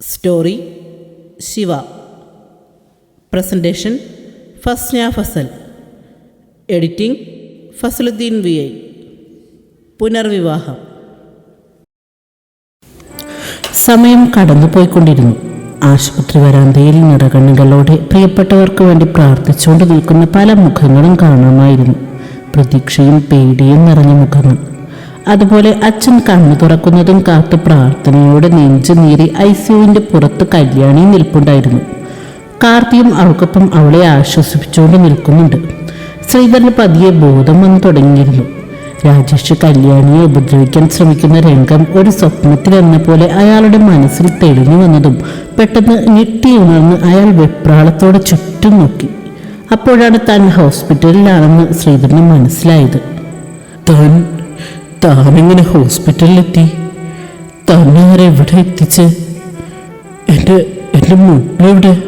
Story Shiva presentation Fasna Fasal editing Fasaluddin V I പുനർവിവാഹം സമയം കടന്നുപോയിക്കൊണ്ടിരുന്നു. ആശുപത്രി വരാന്തയിൽ നിറകണ്ണുകളോടെ പ്രിയപ്പെട്ടവർക്ക് വേണ്ടി പ്രാർത്ഥിച്ചുകൊണ്ട് നിൽക്കുന്ന പല മുഖങ്ങളും കാണാമായിരുന്നു. പ്രതീക്ഷയും പേടിയും നിറഞ്ഞ മുഖങ്ങൾ. അതുപോലെ അച്ഛൻ കണ്ണു തുറക്കുന്നതും കാത്ത് പ്രാർത്ഥനയോടെ നെഞ്ചു നീറി ഐ സിയുവിന്റെ പുറത്ത് കല്യാണി നിൽപ്പുണ്ടായിരുന്നു. കാർത്തിയും അവൾക്കൊപ്പം അവളെ ആശ്വസിപ്പിച്ചുകൊണ്ട് നിൽക്കുന്നുണ്ട്. ശ്രീധരന് പതിയെ ബോധം വന്നു തുടങ്ങിയിരുന്നു. രാജേഷ് കല്യാണിയെ ഉപദ്രവിക്കാൻ ശ്രമിക്കുന്ന രംഗം ഒരു സ്വപ്നത്തിലെന്ന പോലെ അയാളുടെ മനസ്സിൽ തെളിഞ്ഞു വന്നതും പെട്ടെന്ന് ഞെട്ടി ഉണർന്ന് അയാൾ വെപ്രാളത്തോടെ ചുറ്റും നോക്കി. അപ്പോഴാണ് താൻ ഹോസ്പിറ്റലിലാണെന്ന് ശ്രീധരന് മനസ്സിലായത്. താൻ താനെങ്ങനെ ഹോസ്പിറ്റലിലെത്തി? തന്നെ എവിടെ എത്തിച്ച് എന്റെ എന്റെ മുട്ടെവിടെ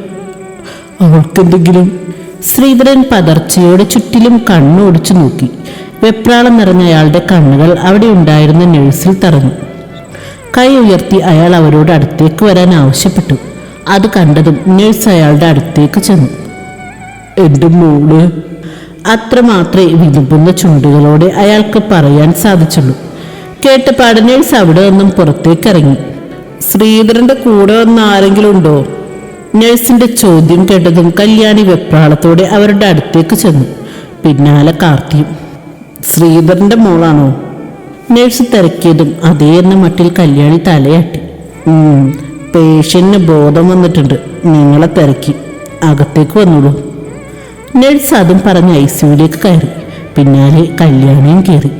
അവൾക്കെന്തെങ്കിലും ശ്രീധരൻ പതർച്ചയോടെ ചുറ്റിലും കണ്ണോടിച്ചു നോക്കി. വെപ്രാളം നിറഞ്ഞ അയാളുടെ കണ്ണുകൾ അവിടെ ഉണ്ടായിരുന്ന നഴ്സിൽ തറഞ്ഞു. കൈ ഉയർത്തി അയാൾ അവരോട് അടുത്തേക്ക് വരാൻ ആവശ്യപ്പെട്ടു. അത് കണ്ടതും നഴ്സ് അയാളുടെ അടുത്തേക്ക് ചെന്നു. എന്റെ മോൾ അത്രമാത്രമേ വിതുമ്പുന്ന ചുണ്ടുകളോടെ അയാൾക്ക് പറയാൻ സാധിച്ചുള്ളൂ. കേട്ട് നഴ്സ് അവിടെ നിന്നും പുറത്തേക്കിറങ്ങി. ശ്രീധരന്റെ കൂടെ വന്ന ആരെങ്കിലും ഉണ്ടോ? നഴ്സിന്റെ ചോദ്യം കേട്ടതും കല്യാണി വെപ്രാളത്തോടെ അവരുടെ അടുത്തേക്ക് ചെന്നു. പിന്നാലെ കാർത്തിയും. ശ്രീധരന്റെ മോളാണോ? നഴ്സ് തിരക്കിയതും അതേ എന്ന മട്ടിൽ കല്യാണി തലയാട്ടി. "ഉം, പേഷ്യന്റിന് ബോധം വന്നിട്ടുണ്ട്. നിങ്ങളെ തിരക്കി. അകത്തേക്ക് വന്നോളൂ. നഴ്സ് അതും പറഞ്ഞ് ഐ സിയുലേക്ക് കയറി. പിന്നാലെ കല്യാണിയും കയറി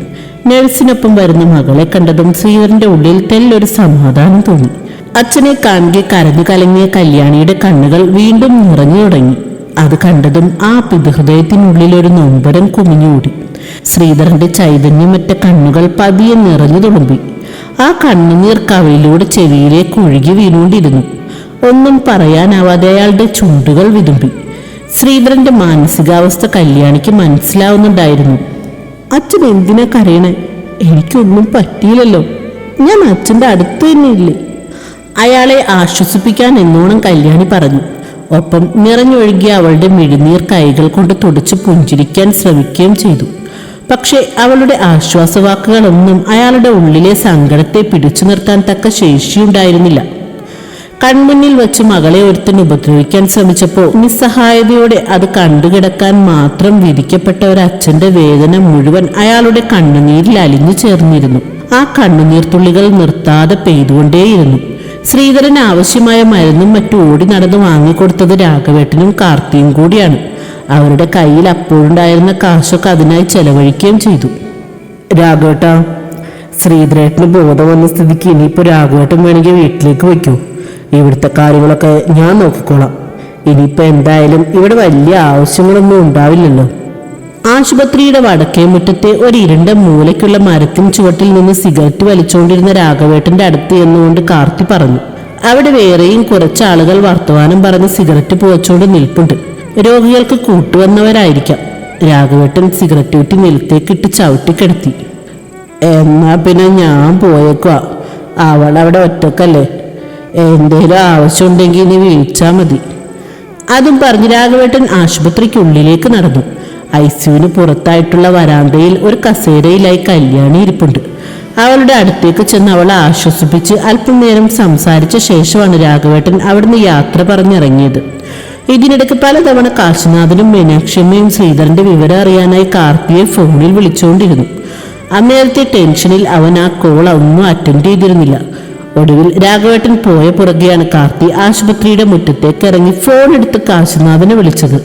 നഴ്സിനൊപ്പം വരുന്ന മകളെ കണ്ടതും ശ്രീധരന്റെ ഉള്ളിൽ തെല്ലൊരു സമാധാനം തോന്നി. അച്ഛനെ കാണുകെ കരഞ്ഞു കലങ്ങിയ കല്യാണിയുടെ കണ്ണുകൾ വീണ്ടും നിറഞ്ഞു തുടങ്ങി. അത് കണ്ടതും ആ പിതൃഹൃദയത്തിനുള്ളിൽ ഒരു നൊമ്പരം കുമിഞ്ഞുകൂടി ശ്രീധരന്റെ ചൈതന്യമറ്റ കണ്ണുകൾ പതിയെ നിറഞ്ഞു തുളുമ്പി. ആ കണ്ണുനീർ കവയിലൂടെ ചെവിയിലേക്ക് ഒഴുകി വീണുകൊണ്ടിരുന്നു. ഒന്നും പറയാനാവാതെ അയാളുടെ ചുണ്ടുകൾ വിതുമ്പി. ശ്രീധരന്റെ മാനസികാവസ്ഥ കല്യാണിക്ക് മനസ്സിലാവുന്നുണ്ടായിരുന്നു. അച്ഛൻ എന്തിനാ കരയണേ? എനിക്കൊന്നും പറ്റിയില്ലല്ലോ. ഞാൻ അച്ഛന്റെ അടുത്ത് തന്നെ ഇല്ലേ അയാളെ ആശ്വസിപ്പിക്കാൻ എന്നോണം കല്യാണി പറഞ്ഞു. ഒപ്പം നിറഞ്ഞൊഴുകിയ അവളുടെ മിഴിനീർ കൈകൾ കൊണ്ട് തുടച്ച് പുഞ്ചിരിക്കാൻ ശ്രമിക്കുകയും ചെയ്തു. പക്ഷേ അവളുടെ ആശ്വാസവാക്കുകളൊന്നും അയാളുടെ ഉള്ളിലെ സങ്കടത്തെ പിടിച്ചു നിർത്താൻ തക്ക ശേഷിയുണ്ടായിരുന്നില്ല. കൺമുന്നിൽ വെച്ച് മകളെ ഒരുത്തൻ ഉപദ്രവിക്കാൻ ശ്രമിച്ചപ്പോൾ നിസ്സഹായതയോടെ അത് കണ്ടുകിടക്കാൻ മാത്രം വിധിക്കപ്പെട്ട ഒരു അച്ഛന്റെ വേദന മുഴുവൻ അയാളുടെ കണ്ണുനീരിൽ അലിഞ്ഞു ചേർന്നിരുന്നു. ആ കണ്ണുനീർ തുള്ളികൾ നിർത്താതെ പെയ്തുകൊണ്ടേയിരുന്നു. ശ്രീധരൻ ആവശ്യമായ മരുന്നും മറ്റു ഓടി നടന്ന് വാങ്ങിക്കൊടുത്തത് രാഘവേട്ടനും കാർത്തിയും കൂടിയാണ്. അവരുടെ കയ്യിൽ അപ്പോഴുണ്ടായിരുന്ന കാശൊക്കെ അതിനായി ചെലവഴിക്കുകയും ചെയ്തു. രാഘവേട്ട ശ്രീധരേട്ടന് ബോധം വന്ന സ്ഥിതിക്ക് ഇനിയിപ്പോ രാഘവേട്ടൻ വേണമെങ്കിൽ വീട്ടിലേക്ക് വയ്ക്കൂ ഇവിടുത്തെ കാര്യങ്ങളൊക്കെ ഞാൻ നോക്കിക്കോളാം. ഇനിയിപ്പോൾ എന്തായാലും ഇവിടെ വലിയ ആവശ്യങ്ങളൊന്നും ഉണ്ടാവില്ലല്ലോ. ആശുപത്രിയുടെ വടക്കേ മുറ്റത്തെ ഒരു ഇരുണ്ട മൂലയ്ക്കുള്ള മരത്തിൻ ചുവട്ടിൽ നിന്ന് സിഗരറ്റ് വലിച്ചുകൊണ്ടിരുന്ന രാഘവേട്ടന്റെ അടുത്ത് എന്നുകൊണ്ട് കാർത്തി പറഞ്ഞു. അവിടെ വേറെയും കുറച്ച് ആളുകൾ വർത്തമാനം പറഞ്ഞ് സിഗരറ്റ് പുകച്ചുകൊണ്ട് നിൽപ്പുണ്ട്. രോഗികൾക്ക് കൂട്ടുവന്നവരായിരിക്കാം. രാഘവേട്ടൻ സിഗരറ്റ് കുറ്റി നിലത്തേക്കിട്ട് ചവിട്ടിക്കിടത്തി എന്നാ പിന്നെ ഞാൻ പോയേക്കുവാ. അവൾ അവിടെ ഒറ്റക്കല്ലേ? എന്തേലും ആവശ്യമുണ്ടെങ്കിൽ നീ വിളിച്ചാൽ മതി. അതും പറഞ്ഞ് രാഘവേട്ടൻ ആശുപത്രിക്കുള്ളിലേക്ക് നടന്നു. ഐ സിയുവിന് പുറത്തായിട്ടുള്ള വരാന്തയിൽ ഒരു കസേരയിലായി കല്യാണി ഇരിപ്പുണ്ട്. അവളുടെ അടുത്തേക്ക് ചെന്ന് അവളെ ആശ്വസിപ്പിച്ച് അല്പം നേരം സംസാരിച്ച ശേഷമാണ് രാഘവേട്ടൻ അവിടുന്ന് യാത്ര പറഞ്ഞിറങ്ങിയത്. ഇതിനിടയ്ക്ക് പലതവണ കാശിനാഥനും മീനാക്ഷിയമ്മയും ശ്രീധരന്റെ വിവരം അറിയാനായി കാർത്തിയെ ഫോണിൽ വിളിച്ചുകൊണ്ടിരുന്നു. അന്നേരത്തെ ടെൻഷനിൽ അവൻ ആ കോൾ ഒന്നും അറ്റൻഡ് ചെയ്തിരുന്നില്ല. ഒടുവിൽ രാഘവേട്ടൻ പോയ പുറകെയാണ് കാർത്തി ആശുപത്രിയുടെ മുറ്റത്തേക്ക് ഇറങ്ങി ഫോൺ എടുത്ത് കാശിനാഥനെ വിളിച്ചത്.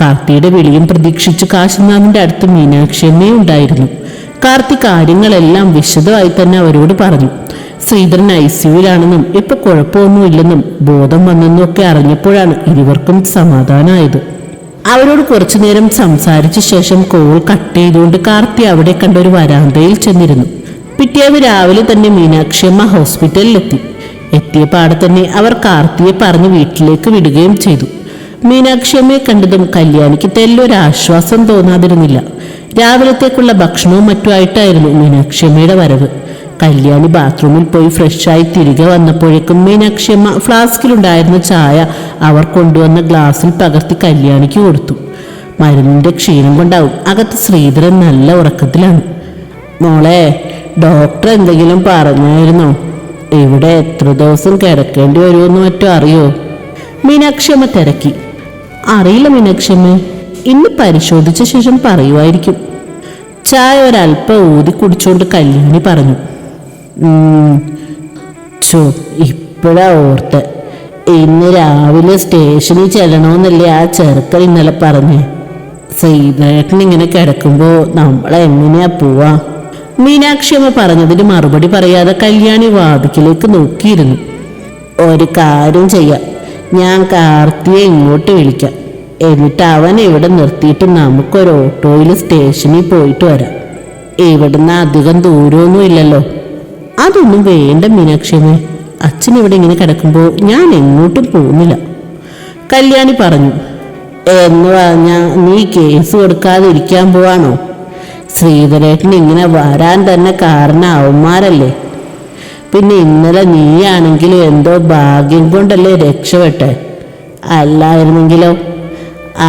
കാർത്തിയുടെ വിളിയും പ്രതീക്ഷിച്ച് കാശിനാഥന്റെ അടുത്ത് മീനാക്ഷിയമ്മയും ഉണ്ടായിരുന്നു. കാർത്തി കാര്യങ്ങളെല്ലാം വിശദമായി തന്നെ അവരോട് പറഞ്ഞു. ശ്രീധരൻ ഐ സിയുവിലാണെന്നും ഇപ്പൊ കുഴപ്പമൊന്നുമില്ലെന്നും ബോധം വന്നെന്നും ഒക്കെ അറിഞ്ഞപ്പോഴാണ് ഇരുവർക്കും സമാധാനമായത്. അവരോട് കുറച്ചു നേരം സംസാരിച്ച ശേഷം കോൾ കട്ട് ചെയ്തുകൊണ്ട് കാർത്തി അവിടെ കണ്ട ഒരു വരാന്തയിൽ ചെന്നിരുന്നു. പിറ്റേന്ന് രാവിലെ തന്നെ മീനാക്ഷിയമ്മ ഹോസ്പിറ്റലിലെത്തി. എത്തിയ പാടെ തന്നെ അവർ കാർത്തിയെ പറഞ്ഞ് വീട്ടിലേക്ക് വിടുകയും ചെയ്തു. മീനാക്ഷിയമ്മയെ കണ്ടതും കല്യാണിക്ക് തെല്ലൊരു ആശ്വാസം തോന്നാതിരുന്നില്ല. രാവിലത്തേക്കുള്ള ഭക്ഷണവും മറ്റുമായിട്ടായിരുന്നു മീനാക്ഷിയമ്മയുടെ വരവ്. കല്യാണി ബാത്റൂമിൽ പോയി ഫ്രഷായി തിരികെ വന്നപ്പോഴേക്കും മീനാക്ഷിയമ്മ ഫ്ലാസ്കിലുണ്ടായിരുന്ന ചായ അവർ കൊണ്ടുവന്ന ഗ്ലാസ്സിൽ പകർത്തി കല്യാണിക്ക് കൊടുത്തു. മരുന്നിന്റെ ക്ഷീണം കൊണ്ടാവും. അകത്ത് ശ്രീധരൻ നല്ല ഉറക്കത്തിലാണ്. മോളെ ഡോക്ടർ എന്തെങ്കിലും പറഞ്ഞായിരുന്നു? ഇവിടെ എത്ര ദിവസം കിടക്കേണ്ടി വരുമെന്ന് മറ്റോ അറിയോ? മീനാക്ഷിയമ്മ തിരക്കി. അറിയില്ല മീനാക്ഷിയമ്മ ഇന്ന് പരിശോധിച്ച ശേഷം പറയുമായിരിക്കും. ചായ ഒരല്പം ഊതി കുടിച്ചുകൊണ്ട് കല്യാണി പറഞ്ഞു. "ഉം, ചോ ഇപ്പോഴാ ഓർത്ത്. ഇന്ന് രാവിലെ സ്റ്റേഷനിൽ ചെല്ലണമെന്നല്ലേ ആ ചെറുക്കൻ ഇന്നലെ പറഞ്ഞേ. സീതേട്ടൻ ഇങ്ങനെ കിടക്കുമ്പോ നമ്മൾ എങ്ങനെയാ പോവാ? മീനാക്ഷിയമ്മ പറഞ്ഞതിന് മറുപടി പറയാതെ കല്യാണി വാതിക്കിലേക്ക് നോക്കിയിരുന്നു. ഒരു കാര്യം ചെയ്യാം. ഞാൻ കാർത്തിയെ ഇങ്ങോട്ട് വിളിക്കാം. എന്നിട്ട് അവൻ ഇവിടെ നിർത്തിയിട്ട് നമുക്കൊരു ഓട്ടോയിൽ സ്റ്റേഷനിൽ പോയിട്ട് വരാം. ഇവിടുന്ന് അധികം ദൂരമൊന്നും ഇല്ലല്ലോ. അതൊന്നും വേണ്ട മീനാക്ഷിയമ്മേ. അച്ഛൻ ഇവിടെ ഇങ്ങനെ കിടക്കുമ്പോൾ ഞാൻ എങ്ങോട്ടും പോകുന്നില്ല. കല്യാണി പറഞ്ഞു എന്ന് പറഞ്ഞാ നീ കേസ് കൊടുക്കാതെ ഇരിക്കാൻ പോവാണോ? ശ്രീധരേട്ടൻ ഇങ്ങനെ വരാൻ തന്നെ കാരണം അവന്മാരല്ലേ പിന്നെ ഇന്നലെ നീയാണെങ്കിലും എന്തോ ഭാഗ്യം കൊണ്ടല്ലേ രക്ഷപ്പെട്ടെ? അല്ലായിരുന്നെങ്കിലോ?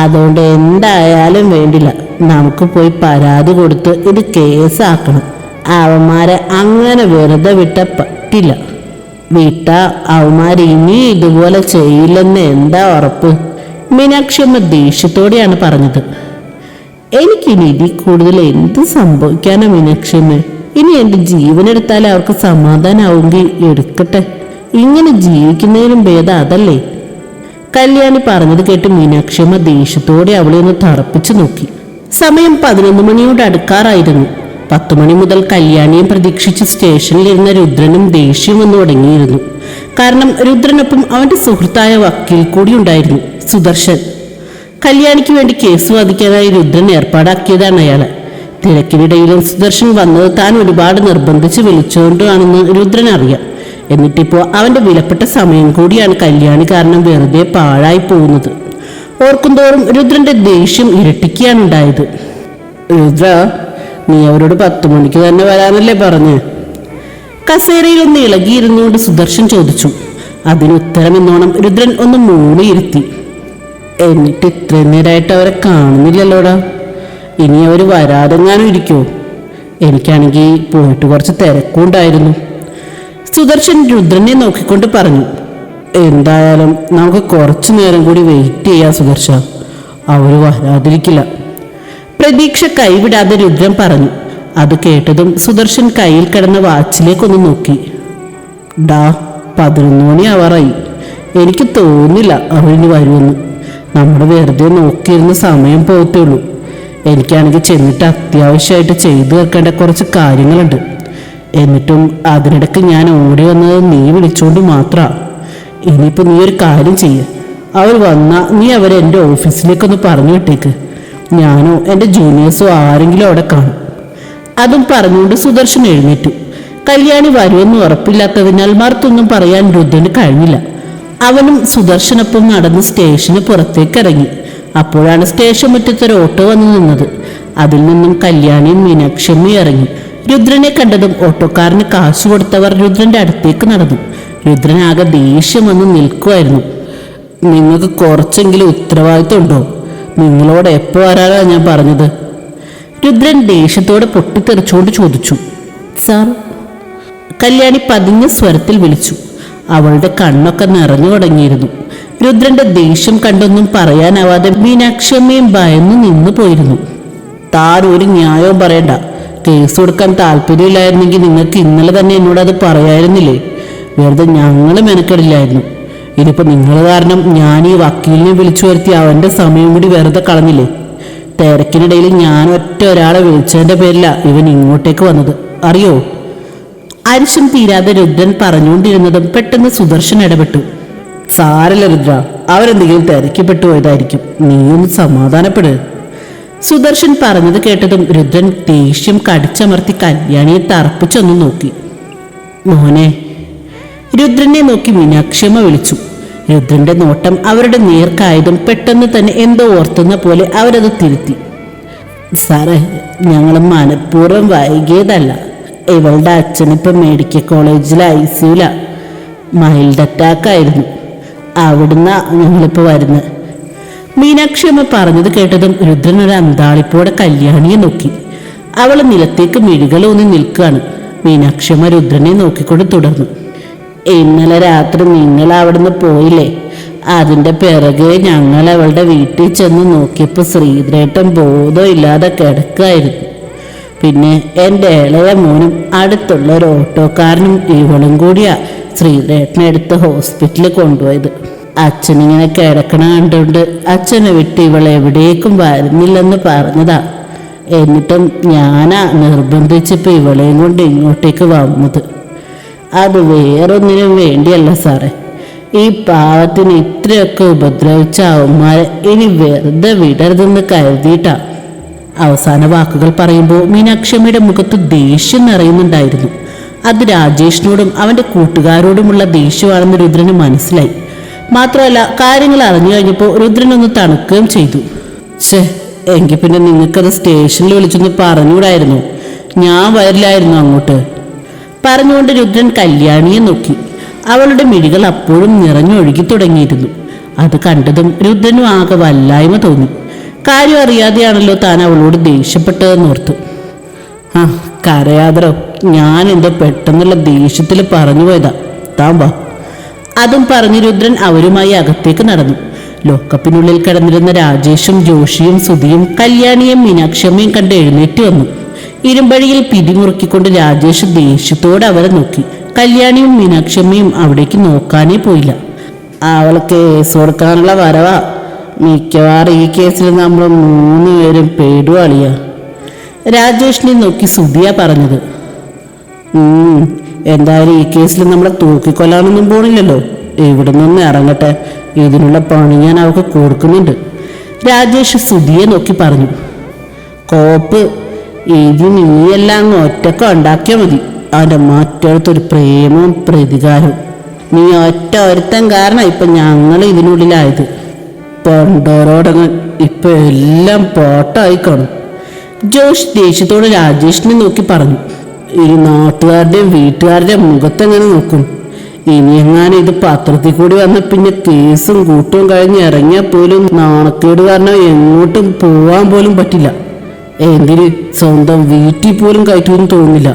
അതുകൊണ്ട് എന്തായാലും വേണ്ടില്ല. നമുക്ക് പോയി പരാതി കൊടുത്ത് ഇത് കേസാക്കണം. അവന്മാരെ അങ്ങനെ വെറുതെ വിട്ട പറ്റില്ല. വിട്ട അവന്മാർ ഇനി ഇതുപോലെ ചെയ്യില്ലെന്ന് എന്താ ഉറപ്പ്? മീനാക്ഷിയമ്മ ദേഷ്യത്തോടെയാണ് പറഞ്ഞത്. എനിക്കിനി ഇതിൽ കൂടുതൽ എന്ത് സംഭവിക്കാനാ മീനാക്ഷിയമ്മ? ഇനി എന്റെ ജീവനെടുത്താൽ അവർക്ക് സമാധാനാവുമെങ്കിൽ എടുക്കട്ടെ. ഇങ്ങനെ ജീവിക്കുന്നതിനും ഭേദം അതല്ലേ? കല്യാണി പറഞ്ഞത് കേട്ട് മീനാക്ഷിയമ്മ ദേഷ്യത്തോടെ അവളെ ഒന്ന് തറപ്പിച്ചു നോക്കി. സമയം പതിനൊന്ന് മണിയോട് അടുക്കാറായിരുന്നു. പത്തു മണി മുതൽ കല്യാണിയെ പ്രതീക്ഷിച്ച് സ്റ്റേഷനിലിരുന്ന രുദ്രനും ദേഷ്യം വന്നു തുടങ്ങിയിരുന്നു. കാരണം രുദ്രനൊപ്പം അവന്റെ സുഹൃത്തായ വക്കീൽ കൂടി ഉണ്ടായിരുന്നു സുദർശൻ. കല്യാണിക്ക് വേണ്ടി കേസ് വാദിക്കാനായി രുദ്രൻ ഏർപ്പാടാക്കിയതാണ് അയാൾ. തിരക്കിനിടയിലും സുദർശൻ വന്നത് താൻ ഒരുപാട് നിർബന്ധിച്ച് വിളിച്ചുകൊണ്ടാണെന്ന് രുദ്രൻ അറിയാം. എന്നിട്ടിപ്പോൾ അവന്റെ വിലപ്പെട്ട സമയം കൂടിയാണ് കല്യാണി കാരണം വെറുതെ പാഴായി പോകുന്നത്. ഓർക്കുന്തോറും രുദ്രന്റെ ദേഷ്യം ഇരട്ടിക്കുകയാണ് ഉണ്ടായത്. രുദ്ര നീ അവരോട് പത്ത് മണിക്ക് തന്നെ വരാനല്ലേ പറഞ്ഞ്? കസേരയിൽ ഒന്ന് ഇളകിയിരുന്നുകൊണ്ട് സുദർശൻ ചോദിച്ചു. അതിനുത്തരമെന്നോണം രുദ്രൻ ഒന്ന് മൂളിയിരുത്തി. എന്നിട്ട് ഇത്രയും നേരമായിട്ട് അവരെ കാണുന്നില്ലല്ലോടാ. ഇനി അവർ വരാതെങ്ങാനും ഇരിക്കുമോ എനിക്കാണെങ്കിൽ പോയിട്ട് കുറച്ച് തിരക്കുണ്ടായിരുന്നു. സുദർശൻ രുദ്രനെ നോക്കിക്കൊണ്ട് പറഞ്ഞു എന്തായാലും നമുക്ക് കുറച്ച് നേരം കൂടി വെയിറ്റ് ചെയ്യാം സുദർശ. അവർ വരാതിരിക്കില്ല. പ്രതീക്ഷ കൈവിടാതെ രുദ്രൻ പറഞ്ഞു അത് കേട്ടതും സുദർശൻ കയ്യിൽ കിടന്ന വാച്ചിലേക്കൊന്ന് നോക്കി. ഡാ പതിനൊന്ന് മണി ആവാറായി എനിക്ക് തോന്നില്ല അവരിന് വരുമെന്ന്. നമ്മൾ വെറുതെ നോക്കിയിരുന്ന സമയം പോകത്തുള്ളൂ എനിക്കാണെങ്കിൽ ചെന്നിട്ട് അത്യാവശ്യമായിട്ട് ചെയ്തു വെക്കേണ്ട കുറച്ച് കാര്യങ്ങളുണ്ട്. എന്നിട്ടും അതിനിടയ്ക്ക് ഞാൻ ഓടി വന്നത് നീ വിളിച്ചുകൊണ്ട് മാത്രമാണ് ഇനിയിപ്പോൾ നീ ഒരു കാര്യം ചെയ്യ. അവർ വന്നാൽ നീ അവരെ എന്റെ ഓഫീസിലേക്കൊന്ന് പറഞ്ഞു വിട്ടേക്ക്. ഞാനോ എന്റെ ജൂനിയേഴ്സോ ആരെങ്കിലും അവിടെ കാണും. അതും പറഞ്ഞുകൊണ്ട് സുദർശൻ എഴുന്നേറ്റു. കല്യാണി വരുമെന്ന് ഉറപ്പില്ലാത്തതിനാൽ മറുത്തൊന്നും പറയാൻ രുദ്രന് കഴിഞ്ഞില്ല. അവനും സുദർശനൊപ്പം നടന്ന് സ്റ്റേഷന് പുറത്തേക്ക് ഇറങ്ങി അപ്പോഴാണ് സ്റ്റേഷൻ മുറ്റത്തൊരു ഓട്ടോ വന്നു നിന്നത്. അതിൽ നിന്നും കല്യാണിയും മീനാക്ഷിയും ഇറങ്ങി. രുദ്രനെ കണ്ടതും ഓട്ടോക്കാരന് കാശ് കൊടുത്തവർ രുദ്രന്റെ അടുത്തേക്ക് നടന്നു. രുദ്രൻ ആകെ ദേഷ്യം വന്ന് നിൽക്കുമായിരുന്നു നിങ്ങൾക്ക് കുറച്ചെങ്കിലും ഉത്തരവാദിത്വം ഉണ്ടോ? നിങ്ങളോട് എപ്പോ വരാനാ ഞാൻ പറഞ്ഞത്? രുദ്രൻ ദേഷ്യത്തോടെ പൊട്ടിത്തെറിച്ചുകൊണ്ട് ചോദിച്ചു. സാർ കല്യാണി പതിഞ്ഞ സ്വരത്തിൽ വിളിച്ചു. അവളുടെ കണ്ണൊക്കെ നിറഞ്ഞു തുടങ്ങിയിരുന്നു. രുദ്രന്റെ ദേഷ്യം കണ്ടൊന്നും പറയാനാവാതെ മീനാക്ഷമ്മയും ഭയന്നു നിന്നു പോയിരുന്നു. താൻ ഒരു ന്യായവും പറയണ്ട. കേസ് കൊടുക്കാൻ താല്പര്യമില്ലായിരുന്നെങ്കിൽ നിങ്ങൾക്ക് ഇന്നലെ തന്നെ എന്നോട് അത് പറയായിരുന്നില്ലേ? വെറുതെ ഞങ്ങൾ മെനക്കെടില്ലായിരുന്നു. ഇതിപ്പോ നിങ്ങൾ കാരണം ഞാൻ ഈ വക്കീലിനെ വിളിച്ചു വരുത്തി അവന്റെ സമയം കൂടി വെറുതെ കളഞ്ഞില്ലേ? തിരക്കിനിടയിൽ ഞാൻ ഒറ്റ ഒരാളെ വിളിച്ചതിന്റെ പേരില ഇവൻ ഇങ്ങോട്ടേക്ക് വന്നത്. അറിയോ? അരിശം തീരാതെ രുദ്രൻ പറഞ്ഞുകൊണ്ടിരുന്നതും പെട്ടെന്ന് സുദർശൻ ഇടപെട്ടു. സാരല്ല രുദ്ര അവരെന്തെങ്കിലും തിരക്കിപ്പെട്ടു പോയതായിരിക്കും. നീയൊന്ന് സമാധാനപ്പെട്. സുദർശൻ പറഞ്ഞത് കേട്ടതും രുദ്രൻ ദേഷ്യം കടിച്ചമർത്തി കല്യാണിയെ തറപ്പിച്ചൊന്ന് നോക്കി. മോനെ രുദ്രനെ നോക്കി മീനാക്ഷിയമ്മ വിളിച്ചു. രുദ്രന്റെ നോട്ടം അവരുടെ നേർക്കായതും പെട്ടെന്ന് തന്നെ എന്തോ ഓർത്തുന്ന പോലെ അവരത് തിരുത്തി. സാറേ ഞങ്ങൾ മനഃപൂർവം വൈകിയതല്ല. ഇവളുടെ അച്ഛനിപ്പോൾ മെഡിക്കൽ കോളേജിൽ ഐ സിയുല മൈൽഡ് അറ്റാക്ക് ആയിരുന്നു. അവിടുന്ന് ഞങ്ങളിപ്പോൾ വരുന്നത് മീനാക്ഷി അമ്മ പറഞ്ഞത് കേട്ടതും രുദ്രൻ ഒരു അന്താളിപ്പോടെ കല്യാണിയെ നോക്കി. അവൾ നിലത്തേക്ക് മിഴികളൂന്നി നിൽക്കുകയാണ്. മീനാക്ഷി അമ്മ രുദ്രനെ നോക്കിക്കൊണ്ട് തുടർന്നു. ഇന്നലെ രാത്രി നിങ്ങൾ അവിടുന്ന് പോയില്ലേ? അതിന്റെ പിറകെ ഞങ്ങൾ അവളുടെ വീട്ടിൽ ചെന്ന് നോക്കിയപ്പോൾ ശ്രീധരേട്ടൻ ബോധമില്ലാതെ കിടക്കായിരുന്നു. പിന്നെ എന്റെ ഇളയ മോനും അടുത്തുള്ള ഒരു ഓട്ടോക്കാരനും ഇവളും കൂടിയാ ശ്രീരേട്ടനെ എടുത്ത് ഹോസ്പിറ്റലിൽ കൊണ്ടുപോയത്. അച്ഛനിങ്ങനെ കിടക്കണ കണ്ടുകൊണ്ട് അച്ഛനെ വിട്ട് ഇവൾ എവിടേക്കും വരുന്നില്ലെന്ന് പറഞ്ഞതാ. എന്നിട്ടും ഞാനാ നിർബന്ധിച്ചപ്പോൾ ഇവളെയും കൊണ്ട് ഇങ്ങോട്ടേക്ക് വന്നത്. അത് വേറൊന്നിനും വേണ്ടിയല്ല സാറേ. ഈ പാവത്തിന് ഇത്രയൊക്കെ ഉപദ്രവിച്ച അവന്മാരെ ഇനി വെറുതെ വിടരുതെന്ന് കരുതിയിട്ടാ അവസാന വാക്കുകൾ പറയുമ്പോൾ മീനാക്ഷമ്മയുടെ മുഖത്ത് ദേഷ്യം നിറയുന്നുണ്ടായിരുന്നു. അത് രാജേഷിനോടും അവന്റെ കൂട്ടുകാരോടുമുള്ള ദേഷ്യമാണെന്ന് രുദ്രന് മനസ്സിലായി. മാത്രമല്ല കാര്യങ്ങൾ അറിഞ്ഞു കഴിഞ്ഞപ്പോൾ രുദ്രനൊന്ന് തണുക്കുകയും ചെയ്തു. ഛേ എങ്കിൽ പിന്നെ നിങ്ങൾക്കത് സ്റ്റേഷനിൽ വിളിച്ചൊന്ന് പറഞ്ഞുകൂടായിരുന്നു? ഞാൻ വരില്ലായിരുന്നു അങ്ങോട്ട്. പറഞ്ഞുകൊണ്ട് രുദ്രൻ കല്യാണിയെ നോക്കി. അവളുടെ മിഴികൾ അപ്പോഴും നിറഞ്ഞൊഴുകി തുടങ്ങിയിരുന്നു. അത് കണ്ടതും രുദ്രനും ആകെ വല്ലായ്മ തോന്നി. കാര്യം അറിയാതെയാണല്ലോ താൻ അവളോട് ദേഷ്യപ്പെട്ടതെന്നോർത്തു ആ കരയാതറോ ഞാൻ എന്തോ പെട്ടെന്നുള്ള ദേഷ്യത്തിൽ പറഞ്ഞു പോയതാ. താൻ വാ. അതും പറഞ്ഞു രുദ്രൻ അവരുമായി അകത്തേക്ക് നടന്നു. ലോക്കപ്പിനുള്ളിൽ കിടന്നിരുന്ന രാജേഷും ജോഷിയും സുധിയും കല്യാണിയും മീനാക്ഷമ്മയും കണ്ട് എഴുന്നേറ്റ് വന്നു. ഇരുമ്പഴിയിൽ പിടിമുറുക്കിക്കൊണ്ട് രാജേഷ് ദേഷ്യത്തോടെ അവരെ നോക്കി. കല്യാണിയും മീനാക്ഷമ്മയും അവിടേക്ക് നോക്കാനേ പോയില്ല. അവൾ കേസ് കൊടുക്കാനുള്ള വരവാ. മിക്കവാറും ഈ കേസിൽ നമ്മൾ മൂന്ന് പേരും പേടുവാളിയാ. രാജേഷിനെ നോക്കി സുധിയ പറഞ്ഞത്. എന്തായാലും ഈ കേസിൽ നമ്മളെ തൂക്കിക്കൊല്ലാനൊന്നും പോണില്ലല്ലോ. ഇവിടെ നിന്ന് ഇറങ്ങട്ടെ. ഇതിനുള്ള പണി ഞാൻ അവൾക്ക് കൊടുക്കുന്നുണ്ട്. രാജേഷ് സുധിയെ നോക്കി പറഞ്ഞു. കോപ്പ് ഇത് നീയെല്ലാം ഒറ്റക്ക ഉണ്ടാക്കിയാൽ മതി. അവന്റെ മറ്റൊരു പ്രേമവും പ്രതികാരവും. നീ ഒറ്റ ഒരുത്തൻ കാരണം ഇപ്പം ഞങ്ങൾ ഇതിനുള്ളിലായത്. പണ്ടോരോടങ്ങ് ഇപ്പൊ എല്ലാം പോട്ടായി കാണും ജോഷ് ദേഷ്യത്തോട് രാജേഷിനെ നോക്കി പറഞ്ഞു. ഈ നാട്ടുകാരുടെയും വീട്ടുകാരുടെയും മുഖത്തെങ്ങനെ നോക്കും? ഇനി എങ്ങാനും ഇത് പത്രത്തിൽ കൂടി വന്ന പിന്നെ കേസും കൂട്ടും കഴിഞ്ഞ് ഇറങ്ങിയാൽ പോലും നാണക്കേട് കാരണം എങ്ങോട്ടും പോവാൻ പോലും പറ്റില്ല. എന്തിന് സ്വന്തം വീട്ടിൽ പോലും കയറ്റുമെന്ന് തോന്നില്ല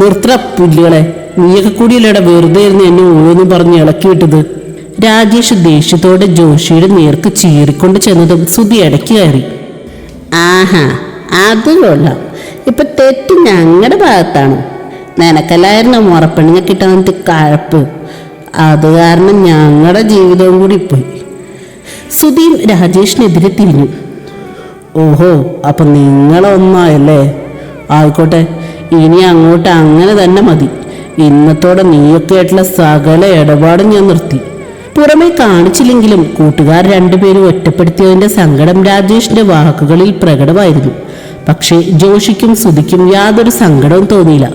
നിർത്ത പുല്ലുകളെ നീയൊക്കെ കൂടിയല്ലേടാ വെറുതെ ഇരുന്ന് എന്നെ ഓരോന്നും പറഞ്ഞ് ഇളക്കി വിട്ടത് രാജേഷ് ദേഷ്യത്തോടെ ജോഷിയുടെ നേർക്ക് ചീറിക്കൊണ്ട് ചെന്നതും സുധി ഇടയ്ക്ക് കയറി. ആഹാ അത് കൊള്ളാം. ഇപ്പൊ തെറ്റ് ഞങ്ങളുടെ ഭാഗത്താണ്. നിനക്കല്ലായിരുന്നു മുറപ്പെണ്ണിനെ കിട്ടാൻ കഴപ്പ്. അത് കാരണം ഞങ്ങളുടെ ജീവിതവും കൂടി പോയി. സുധീം രാജേഷിനെതിരെ തിരിഞ്ഞു. ഓഹോ അപ്പൊ നിങ്ങളൊന്നായല്ലേ ആയിക്കോട്ടെ ഇനി അങ്ങോട്ട് അങ്ങനെ തന്നെ മതി. ഇന്നത്തോടെ നീയൊക്കെ ആയിട്ടുള്ള സകല ഇടപാടും ഞാൻ നിർത്തി. പുറമെ കാണിച്ചില്ലെങ്കിലും കൂട്ടുകാർ രണ്ടുപേരും ഒറ്റപ്പെടുത്തിയതിന്റെ സങ്കടം രാജേഷിന്റെ വാക്കുകളിൽ പ്രകടമായിരുന്നു. പക്ഷേ ജോഷിക്കും സുധിക്കും യാതൊരു സങ്കടവും തോന്നിയില്ല.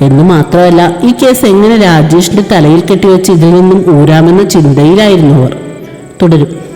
എന്ന് മാത്രമല്ല ഈ കേസ് എങ്ങനെ രാജേഷിന്റെ തലയിൽ കെട്ടിവെച്ച് ഇതിൽ നിന്നും ഊരാമെന്ന ചിന്തയിലായിരുന്നു അവർ. തുടരും.